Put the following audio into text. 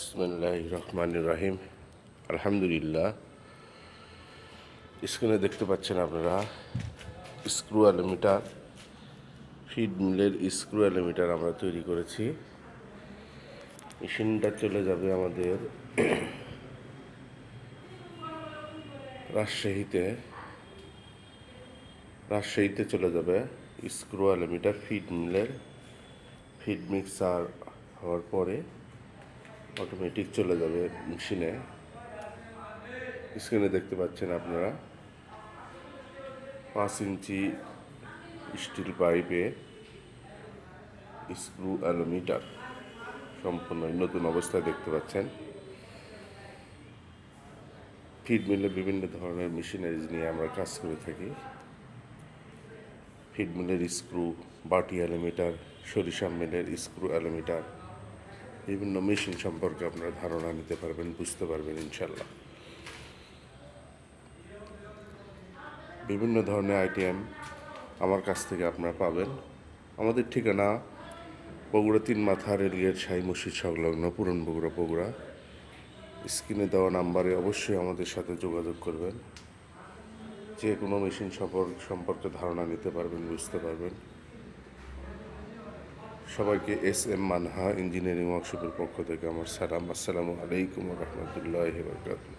বিসমুল্লাহ রহমান রাহিম আলহামদুলিল্লাহ স্ক্রিনে দেখতে পাচ্ছেন আপনারা স্ক্রু অ্যালোমিটার ফিড মিলের স্ক্রু অ্যালোমিটার আমরা তৈরি করেছি। মেশিনটা চলে যাবে আমাদের রাজশাহীতে। রাজশাহীতে চলে যাবে স্ক্রু অ্যালোমিটার ফিড মিলের ফিড মিক্সার হওয়ার পরে। অটোমেটিক চলে যাবে মেশিনে স্ক্রিনে দেখতে পাচ্ছেন আপনারা। পাঁচ ইঞ্চি স্টিল পাইপে স্ক্রু অ্যালোমিটার সম্পূর্ণ নতুন অবস্থায় দেখতে পাচ্ছেন। ফিড মিলে বিভিন্ন ধরনের মেশিনারিজ নিয়ে আমরা কাজ করে থাকি। ফিড মিলের স্ক্রু বাটি অ্যালোমিটার সরিষা মিলের স্ক্রু অ্যালোমিটার বিভিন্ন মেশিন সম্পর্কে আপনারা ধারণা নিতে পারবেন, বুঝতে পারবেন ইনশাল্লাহ বিভিন্ন ধরনের আইটেম আমার কাছ থেকে আপনারা পাবেন। আমাদের ঠিকানা বগুড়া তিন মাথা রেলগেট শাহী মসজিদ সংলগ্ন, পুরন বগুড়া বগুড়া। স্ক্রিনে দেওয়া নাম্বারে অবশ্যই আমাদের সাথে যোগাযোগ করবেন। যে কোনো মেশিন সম্পর্কে ধারণা নিতে পারবেন, বুঝতে পারবেন। সবাইকে এস এম মানহা ইঞ্জিনিয়ারিং ওয়ার্কশপের পক্ষ থেকে আমার সালাম। আসসালামু আলাইকুম রহমতুল্লাহ বরকাতুহ।